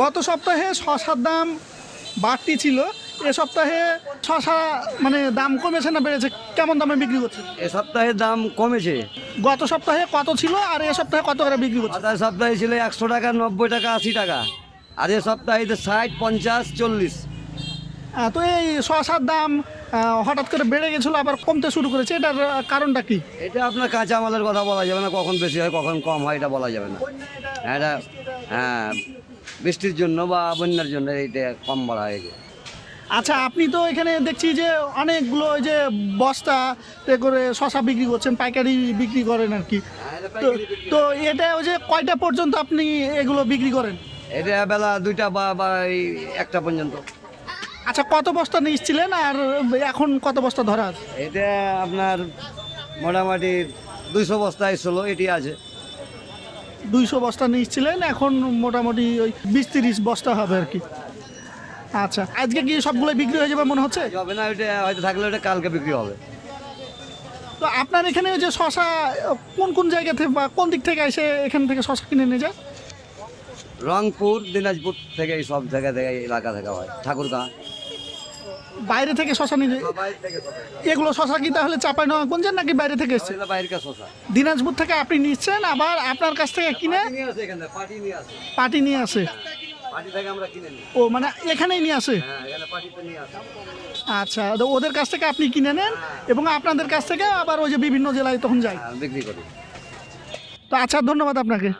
গত সপ্তাহে শশার দাম বাড়তি ছিল। এ সপ্তাহে শশা মানে দাম কমেছে না বেড়েছে? কেমন দামে বিক্রি করছে? এ সপ্তাহে দাম কমেছে। গত সপ্তাহে কত ছিল আর এ সপ্তাহে কত করে বিক্রি করছে? গত সপ্তাহে ছিল একশো টাকা নব্বই টাকা আশি টাকা। আর এ সপ্তাহে তো ষাট পঞ্চাশ চল্লিশ। তো এই শশার দাম হঠাৎ করে বেড়ে গেছিল আবার কমতে শুরু করেছে। এটার কারণটা কি? এটা আপনার কাঁচা মালের কথা বলা যাবে না কখন বেশি হয় কখন কম হয় এটা বলা যাবে না। এটা হ্যাঁ বৃষ্টির জন্য বা বন্যার জন্য এইটা কম বলা হয়েছে আচ্ছা আপনি তো এখানে দেখছি যে অনেকগুলো ওই যে বস্তা এ করে শশা বিক্রি করছেন পাইকারি বিক্রি করেন আর কি। তো তো এটা ওই যে কয়টা পর্যন্ত আপনি এগুলো বিক্রি করেন? এটা বেলা দুইটা বা একটা পর্যন্ত। আচ্ছা কত বস্তা নিয়েছিলেন আর এখন কত বস্তা ধরা আছে? এটা আপনার মোটামুটি দুইশো বস্তা এসলো এটি আছে। দুইশো বস্তা নিয়েছিলেন এখন মোটামুটি ওই বিশ তিরিশ বস্তা হবে আর কি। আচ্ছা আজকে কি সবগুলো বিক্রি হয়ে যাবে মনে হচ্ছে? হবে না ওইটা হয়তো থাকলে ওটা কালকে বিক্রি হবে। তো আপনার এখানে ওই যে শশা কোন কোন জায়গা থেকে বা কোন দিক থেকে এসে এখান থেকে শশা কিনে নিয়ে যায়? রংপুর দিনাজপুর থেকে এই সব জায়গা থেকে এলাকা থেকে হয় ঠাকুরগাঁ। বাইরে থেকে শশা নিয়ে এগুলো শশা কি তাহলে চাপাই নবাবগঞ্জের নাকি বাইরে থেকে এসছে? দিনাজপুর থেকে আপনি নিচ্ছেন আবার আপনার কাছ থেকে কিনে পার্টি নিয়ে আসে। পাটি নিয়ে ও মানে এখানেই নিয়ে আসে? হ্যাঁ আচ্ছা তো ওদের কাছ থেকে আপনি কিনে নেন এবং আপনাদের কাছ থেকে আবার ওই যে বিভিন্ন জেলায় তখন যায় হ্যাঁ, বিক্রি করি। তো আচ্ছা ধন্যবাদ আপনাকে।